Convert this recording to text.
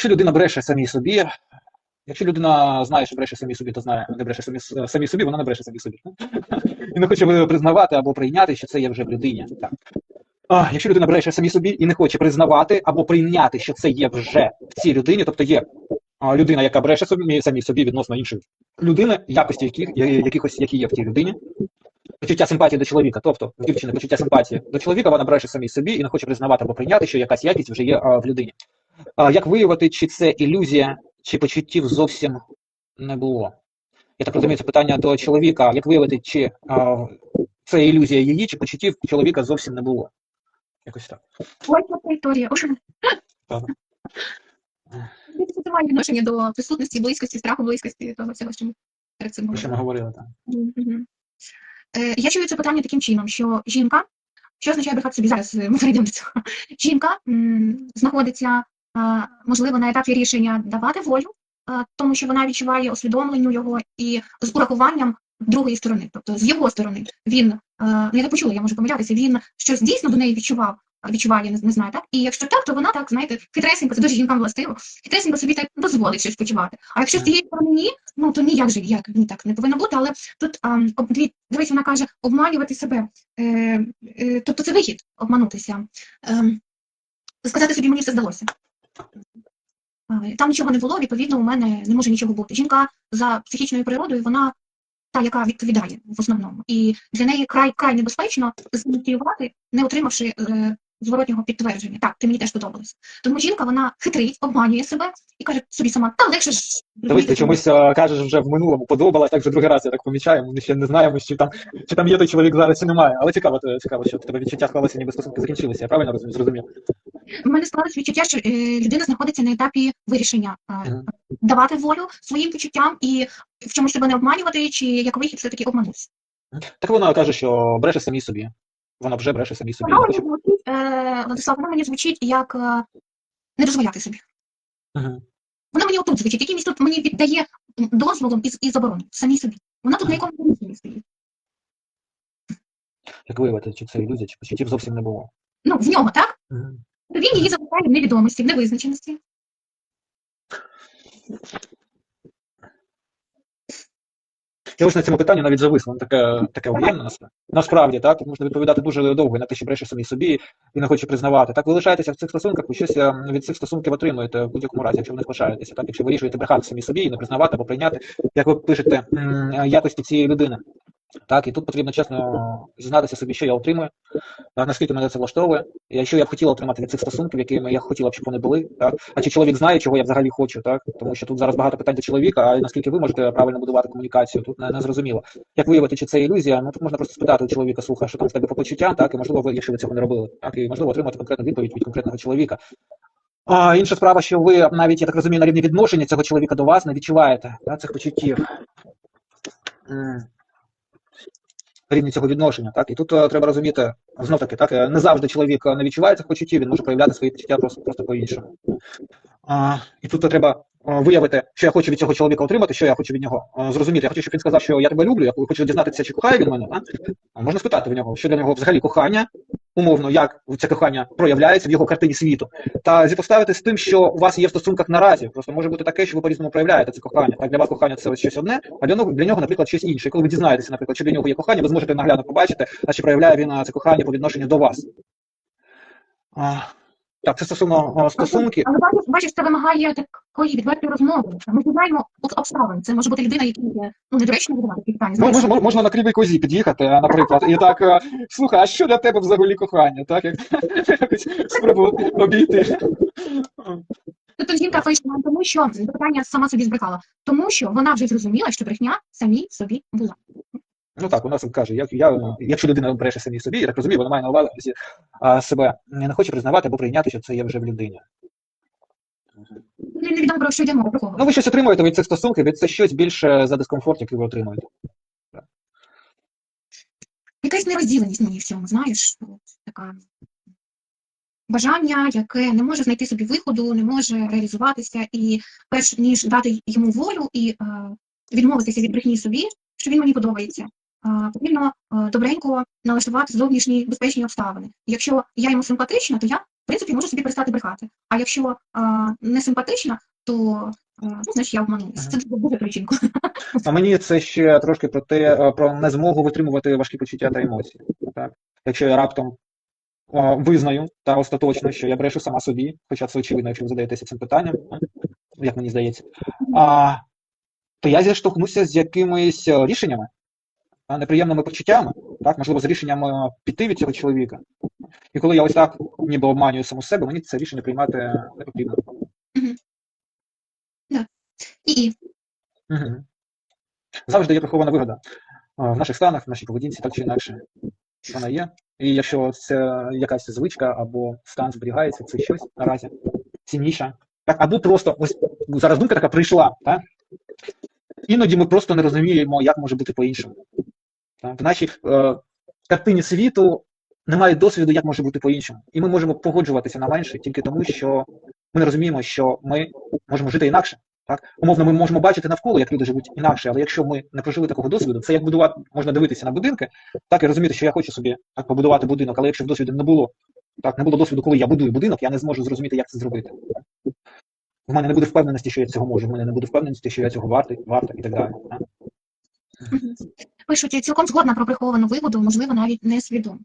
Якщо людина бреше самій собі, якщо людина знає, що бреше самій собі, то знає, не бреше самі, самій собі, вона не бреше самій собі. І не хоче признавати або прийняти, що це є вже в людині. Так. Якщо людина бреше самій собі і не хоче признавати або прийняти, що це є вже в цій людині, тобто є людина, яка бреше собі, самій собі відносно іншої людини, якості яких, якихось, які є в тій людині, почуття симпатії до чоловіка, тобто в дівчини почуття симпатії до чоловіка, вона бреше самій собі і не хоче признавати або прийняти, що якась якість вже є в людині. Як виявити, чи це ілюзія, чи почуттів зовсім не було? Я так розумію, це питання до чоловіка. Як виявити, чи а, це ілюзія її, чи почуттів чоловіка зовсім не було? Якось так. Ой, яка історія. Це має відношення до присутності, близькості, страху, близькості, того всього, що ми перед цим Про що ми говорили. говорили? Мгм. Е, Я чую це питання таким чином, що жінка, що означає брехати собі зараз, е, ми перейдемо до цього. Жінка знаходиться, можливо, на етапі рішення давати волю, тому що вона відчуває усвідомленню його і з урахуванням другої сторони, тобто з його сторони. Він, е, я не почула, я можу помилятися, він щось дійсно до неї відчував, відчуває, не, не знаю, так? І якщо так, то вона так, знаєте, хитресенько, це дуже жінкам властиво, хитресенько собі так дозволить щось почувати. А якщо з тієї сторони ні, ну то ніяк же, як ні, так не повинно бути, але тут а, дві, дивись, вона каже, обманювати себе. Е, е, тобто це вихід обманутися. Е, сказати собі, мені все здалося. Але Там нічого не було, відповідно, у мене не може нічого бути. Жінка за психічною природою, вона та, яка відповідає в основному. І для неї край край небезпечно зініціювати, не отримавши е, зворотнього підтвердження. Так, ти мені теж подобалася. Тому жінка вона хитрить, обманює себе і каже собі сама, та легше ж. Дивись, ти чомусь а, кажеш вже в минулому подобалось, так вже другий раз я так помічаю. Ми ще не знаємо, чи там, чи там є той чоловік зараз, чи немає. Але цікаво, цікаво, що в тебе відчуття склалося, ніби стосунки закінчилися. Я правильно розумію? Зрозумів? У мене склалось відчуття, що е, людина знаходиться на етапі вирішення давати волю своїм почуттям і в чомусь себе не обманювати, чи як вихід все-таки обманутися. Так вона каже, що бреше самій собі. Вона вже бреше самій собі. Вона мені звучить, е, Владислав, вона мені звучить як е, не дозволяти собі. Мгм. Вона мені отут звучить, якимось тут мені віддає дозволом і, і забороною самій собі. Вона тут на якомусь рішенні стоїть. Як виявити, чи це ілюзія, чи почуттів зовсім не було. Ну, в нього, так? Мгм. Він її залишає в невідомості, в невизначеності. Я ось на цьому питанні навіть зависло, таке, таке об'ємне насправді. Так, тут можна відповідати дуже довго і на те, що бреше самі собі і не хоче признавати. Так, ви лишаєтеся в цих стосунках, ви щось е, від цих стосунків отримуєте в будь-якому разі, якщо ви не лишаєтеся, так, якщо вирішуєте брехати самі собі і не признавати або прийняти, як ви пишете, якості цієї людини. Так, і тут потрібно чесно зізнатися собі, що я отримую, наскільки мене це влаштовує. І якщо я б хотіла отримати від цих стосунків, якими я хотіла б, щоб вони були, так, а чи чоловік знає, чого я взагалі хочу, так, тому що тут зараз багато питань до чоловіка, а наскільки ви можете правильно будувати комунікацію, тут не, не зрозуміло. Як виявити, чи це ілюзія, ну тут можна просто спитати у чоловіка, слухай, що там в тебе по почуттям, так, і можливо, ви, якщо ви цього не робили, так, і можливо отримати конкретну відповідь від конкретного чоловіка. А, інша справа, що ви навіть, я так розумію, на рівні відношення цього чоловіка до вас не відчуваєте так, цих почуттів. Рівні цього відношення, так, і тут е, треба розуміти, знов таки, так, е, не завжди чоловік е, не відчуває цих почуттів, він може проявляти свої почуття просто, просто по-іншому. А, і тут треба виявити, що я хочу від цього чоловіка отримати, що я хочу від нього зрозуміти. Я хочу, щоб він сказав, що я тебе люблю, я хочу дізнатися, чи кохає він мене. А можна спитати в нього, що для нього взагалі кохання, умовно, як це кохання проявляється в його картині світу, та зіпоставити з тим, що у вас є в стосунках наразі. Просто може бути таке, що ви по-різному проявляєте це кохання. Так для вас кохання це щось одне, а для нього, для нього, наприклад, щось інше. І коли ви дізнаєтеся, наприклад, що для нього є кохання, ви зможете наглядно побачити, а чи проявляє він це кохання по відношенню до вас. А, так, це стосовно а, стосунків. Але бачиш, це вимагає такої відвертої розмови. Ми знаємо от обставин. Це може бути людина, є ну, недоречно такі питання. Ну, можна, можна на кривій козі під'їхати, наприклад, і так, е, слухай, а що для тебе взагалі кохання? Так, як спробувати обійти. Тобто жінка вийшла тому, що питання сама собі збрехала, тому що вона вже зрозуміла, що брехня самій собі була. Ну так, у нас каже, як я, якщо людина бреше самій собі, я так розумію, вона має на увазі себе не хоче признавати або прийняти, що це є вже в людині. Не- Невідомо про що йде мова, про кого. Ну, ви щось отримуєте від цих стосунків, від це щось більше за дискомфорт, який ви отримуєте. Якась нерозділеність мені в цьому, знаєш, така бажання, яке не може знайти собі виходу, не може реалізуватися, і перш ніж дати йому волю і е, відмовитися від брехні собі, що він мені подобається, е, потрібно е, добренько налаштувати зовнішні безпечні обставини. Якщо я йому симпатична, то я в принципі, можу собі перестати брехати. А якщо а, не симпатична, то а, ну, значить я обманулася. Це дуже про жінку. А мені це ще трошки про те, е, про незмогу витримувати важкі почуття та емоції. Так? Якщо я раптом е, визнаю та остаточно, що я брешу сама собі, хоча це очевидно, якщо ви задаєтеся цим питанням, як мені здається, а, то я зіштовхнуся з якимись е, рішеннями, а, неприємними почуттями, так, можливо, з рішенням е, піти від цього чоловіка. І коли я ось так ніби обманюю саму себе, мені це рішення приймати не потрібно. І, і Угу. Завжди є прихована вигода в наших станах, в нашій поведінці, так чи інакше. Вона є. І якщо це якась звичка або стан зберігається, це щось наразі цінніше. Так, або просто ось зараз думка така прийшла. Так? Іноді ми просто не розуміємо, як може бути по-іншому. В нашій е, картині світу немає досвіду, як може бути по-іншому. І ми можемо погоджуватися на менше тільки тому, що ми не розуміємо, що ми можемо жити інакше. Так, умовно, ми можемо бачити навколо, як люди живуть інакше, але якщо ми не прожили такого досвіду, це як будувати, можна дивитися на будинки, так і розуміти, що я хочу собі так побудувати будинок, але якщо в досвіду не було, так не було досвіду, коли я будую будинок, я не зможу зрозуміти, як це зробити. В мене не буде впевненості, що я цього можу, в мене не буде впевненості, що я цього вартий, варта і так далі. Так? пишуть, цілком згодна про приховану вигоду, можливо, навіть несвідомо.